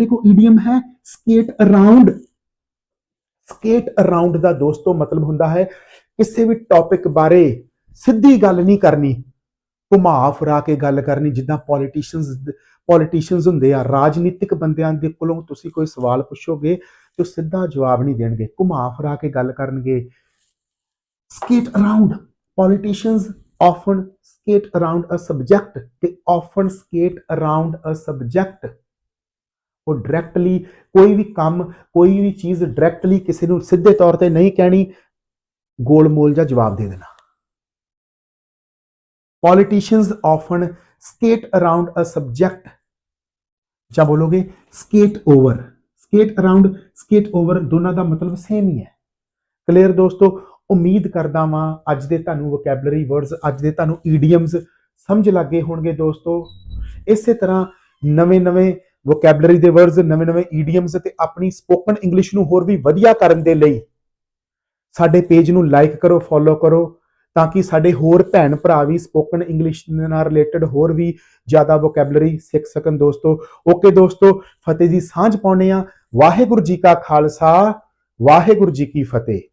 ਸਾਡੇ ਕੋਲ ਈਡੀਅਮ ਹੈ ਸਕੇਟ ਅਰਾਊਂਡ ਸਕੇਟ ਅਰਾਊਂਡ ਦਾ ਦੋਸਤੋ ਮਤਲਬ ਹੁੰਦਾ ਹੈ ਕਿਸੇ ਵੀ ਟੌਪਿਕ ਬਾਰੇ ਸਿੱਧੀ ਗੱਲ ਨਹੀਂ ਕਰਨੀ। ਘੁਮਾ ਫਿਰਾ ਕੇ ਗੱਲ ਕਰਨੀ, ਜਿੱਦਾਂ ਪੋਲੀਟੀਸ਼ੀਅਨਸ ਪੋਲੀਟੀਸ਼ੀਅਨਸ ਹੁੰਦੇ ਆ, ਰਾਜਨੀਤਿਕ ਬੰਦਿਆਂ ਦੇ ਕੋਲੋਂ ਤੁਸੀਂ ਕੋਈ ਸਵਾਲ ਪੁੱਛੋਗੇ ਤੇ ਉਹ ਸਿੱਧਾ ਜਵਾਬ ਨਹੀਂ ਦੇਣਗੇ। ਘੁਮਾ ਫਿਰਾ ਕੇ ਗੱਲ ਕਰਨਗੇ। skate around politicians often skate around a subject they often skate around a subject ਉਹ ਡਾਇਰੈਕਟਲੀ ਕੋਈ ਵੀ ਕੰਮ, ਕੋਈ ਵੀ ਚੀਜ਼ ਡਾਇਰੈਕਟਲੀ ਕਿਸੇ ਨੂੰ ਸਿੱਧੇ ਤੌਰ ਤੇ ਨਹੀਂ ਕਹਿਣੀ, ਗੋਲ-ਮੋਲ ਜਾਂ ਜਵਾਬ ਦੇ ਦੇਣਾ। Politicians often skate around a subject ਜਾਂ ਬੋਲੋਗੇ skate over skate around, skate over ਦੋਨਾਂ ਦਾ ਮਤਲਬ ਸੇਮ ਹੀ ਹੈ। ਕਲੀਅਰ ਦੋਸਤੋ, ਉਮੀਦ ਕਰਦਾ ਵਾਂ, ਅੱਜ ਦੇ ਤੁਹਾਨੂੰ ਵੋਕੈਬਲਰੀ ਵਰਡਸ ਅੱਜ ਦੇ ਤੁਹਾਨੂੰ ਈਡੀਅਮਸ ਸਮਝ ਲੱਗੇ ਹੋਣਗੇ ਦੋਸਤੋ। ਇਸੇ ਤਰ੍ਹਾਂ ਨਵੇਂ-ਨਵੇਂ ਵੋਕੈਬਲਰੀ ਦੇ ਵਰਡਸ ਨਵੇਂ-ਨਵੇਂ ਈਡੀਅਮਸ ਤੇ ਆਪਣੀ ਸਪੋਕਨ ਇੰਗਲਿਸ਼ ਨੂੰ ਹੋਰ ਵੀ ਵਧੀਆ ਕਰਨ ਦੇ ਲਈ ਸਾਡੇ ਪੇਜ ਨੂੰ ਲਾਈਕ ਕਰੋ ਫੋਲੋ ਕਰੋ ਤਾਂ ਕਿ ਸਾਡੇ ਹੋਰ ਭੈਣ ਭਰਾ ਵੀ ਸਪੋਕਨ ਇੰਗਲਿਸ਼ ਨਾਲ ਰਿਲੇਟਡ ਹੋਰ ਵੀ ਜ਼ਿਆਦਾ ਵੋਕੈਬਲਰੀ ਸਿੱਖ ਸਕਣ ਦੋਸਤੋ। ਓਕੇ ਦੋਸਤੋ, ਫਤਿਹ ਦੀ ਸਾਂਝ ਪਾਉਣੇ ਆ ਵਾਹਿਗੁਰੂ ਜੀ ਕਾ ਖਾਲਸਾ, ਵਾਹਿਗੁਰੂ ਜੀ ਕੀ ਫਤਿਹ।